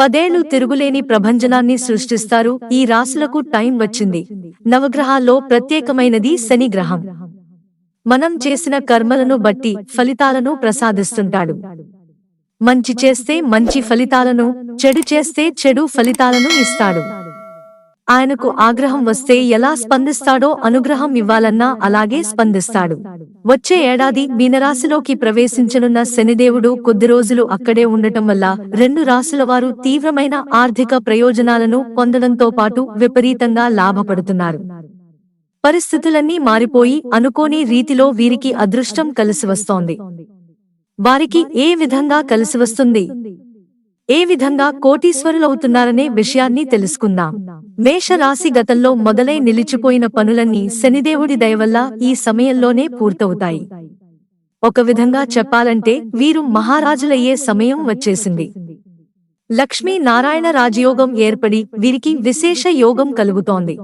పదేళ్ళు తిరుగులేని ప్రభంజనాన్ని సృష్టిస్తారు. ఈ రాసులకు టైం వచ్చింది. నవగ్రహాల్లో ప్రత్యేకమైనది శని గ్రహం. మనం చేసిన కర్మలను బట్టి ఫలితాలను ప్రసాదిస్తుంటాడు. మంచి చేస్తే మంచి ఫలితాలను చెడు చేస్తే చెడు ఫలితాలను ఇస్తాడు. ఆయనకు ఆగ్రహం వస్తే ఎలా స్పందిస్తాడో అనుగ్రహం ఇవ్వాలన్నా అలాగే స్పందిస్తాడు. వచ్చే ఏడాది మీనరాశిలోకి ప్రవేశించనున్న శనిదేవుడు కొద్ది రోజులు అక్కడే ఉండటం వల్ల రెండు రాశుల వారు తీవ్రమైన ఆర్థిక ప్రయోజనాలను పొందడంతో పాటు విపరీతంగా లాభపడుతున్నారు. పరిస్థితులన్నీ మారిపోయి అనుకోని రీతిలో వీరికి అదృష్టం కలిసి వస్తోంది. వారికి ఏ విధంగా కలిసి వస్తుంది? ఏ విధంగా కోటీశ్వరులవుతున్నారనే విషయాన్ని తెలుసుకుందాం. మేషరాశి గతంలో మొదలై నిలిచిపోయిన పనులన్నీ శనిదేవుడి దయవల్ల ఈ సమయంలోనే పూర్తవుతాయి. ఒక విధంగా చెప్పాలంటే వీరు మహారాజులయ్యే సమయం వచ్చేసింది. లక్ష్మీ నారాయణ రాజయోగం ఏర్పడి వీరికి విశేష యోగం కలుగుతోంది.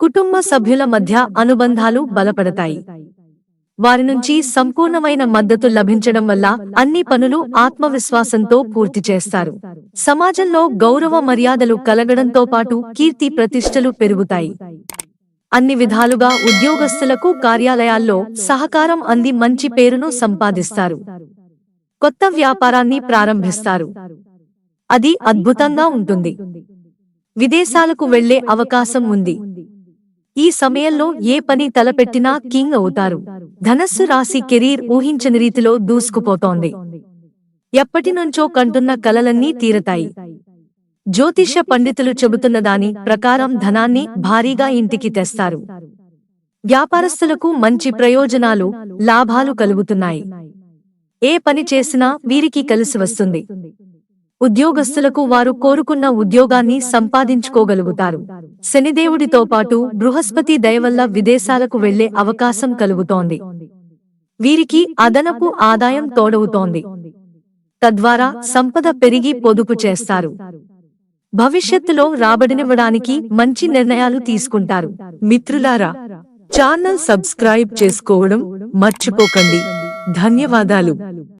కుటుంబ సభ్యుల మధ్య అనుబంధాలు బలపడతాయి. వారి నుంచి సంపూర్ణమైన మద్దతు లభించడం వల్ల అన్ని పనులు ఆత్మవిశ్వాసంతో పూర్తి చేస్తారు. సమాజంలో గౌరవ మర్యాదలు కలగడంతో పాటు కీర్తి ప్రతిష్టలు పెరుగుతాయి. అన్ని విధాలుగా ఉద్యోగస్తులకు కార్యాలయాల్లో సహకారం అంది మంచి పేరును సంపాదిస్తారు. కొత్త వ్యాపారాన్ని ప్రారంభిస్తారు. అది అద్భుతంగా ఉంటుంది. విదేశాలకు వెళ్ళే అవకాశం ఉంది. ఈ సమయంలో ఏ పని తలపెట్టినా కింగ్ అవుతారు. ధనస్సు రాశి కెరీర్ ఊహించని రీతిలో దూసుకుపోతోంది. ఎప్పటినుంచో కంటున్న కలలన్నీ తీరతాయి. జ్యోతిష పండితులు చెబుతున్న దాని ప్రకారం ధనాన్ని భారీగా ఇంటికి తెస్తారు. వ్యాపారస్తులకు మంచి ప్రయోజనాలు లాభాలు కలుగుతున్నాయి. ఏ పని చేసినా వీరికి కలిసి వస్తుంది. ఉద్యోగస్తులకు వారు కోరుకున్న ఉద్యోగాన్ని సంపాదించుకోగలుగుతారు. శనిదేవుడితో పాటు బృహస్పతి దయవల్ల విదేశాలకు వెళ్ళే అవకాశం కలుగుతోంది. వీరికి అదనపు ఆదాయం తోడవుతోంది. తద్వారా సంపద పెరిగి పొదుపు చేస్తారు. భవిష్యత్తులో రాబడినివ్వడానికి మంచి నిర్ణయాలు తీసుకుంటారు. మిత్రులారా ఛానల్ సబ్స్క్రైబ్ చేసుకోవడం మర్చిపోకండి. ధన్యవాదాలు.